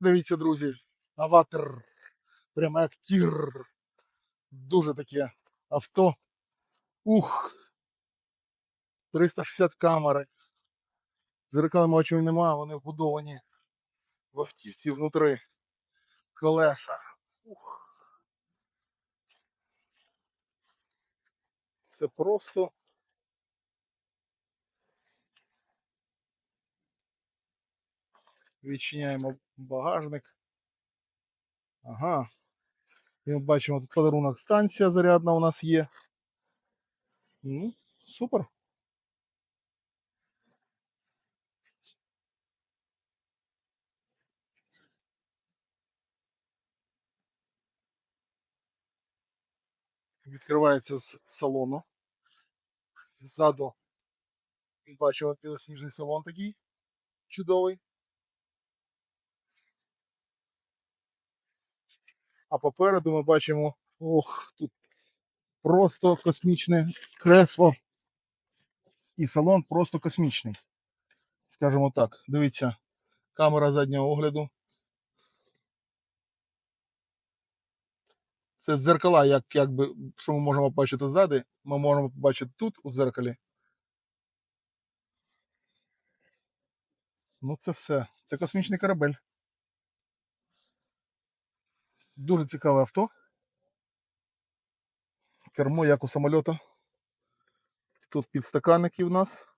Дивіться, друзі, аватар. Прямо як тір. Дуже таке авто. Ух. 360 камери. Зеркал бачу нема, вони вбудовані в автівці внутри. Колеса. Ух. Це просто. Відчиняємо багажник. Ага. І ми бачимо тут подарунок станція зарядна у нас є. Ну, супер. Відкривається з салону. Ззаду бачимо білосніжний салон такий чудовий. А попереду ми бачимо, ох, тут просто космічне кресло. І салон просто космічний. Скажімо так, дивіться, камера заднього огляду. Це дзеркала, як, якби, що ми можемо побачити ззади, ми можемо побачити тут, у дзеркалі. Ну, це все. Це космічний корабель. Дуже цікаве авто. Кермо, як у самольота. Тут підстаканники у нас.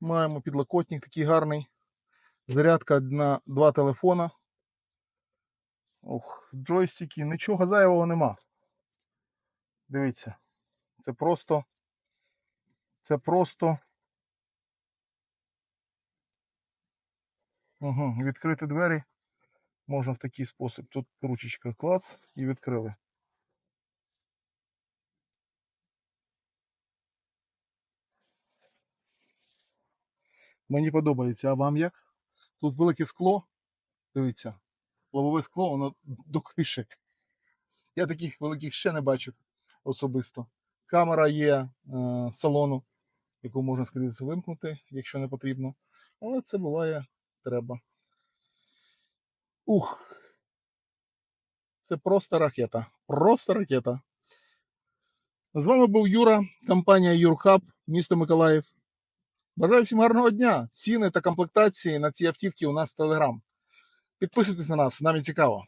Маємо підлокотник такий гарний. Зарядка на два телефона. Ох, джойстики, нічого зайвого нема. Дивіться. Це просто. Це просто. Угу, відкрити двері можна в такий спосіб. Тут ручечка клац і відкрили. Мені подобається, а вам як? Тут велике скло. Дивіться, лобове скло, воно до криші. Я таких великих ще не бачив особисто. Камера є е, салону, яку можна скоріше вимкнути, якщо не потрібно. Але це буває треба. Ух. Це просто ракета. Просто ракета. З вами був Юра, компанія Юрхаб, місто Миколаїв. Бажаю всім гарного дня. Ціни та комплектації на ці автівки у нас в Телеграм. Підписуйтесь на нас, нам цікаво.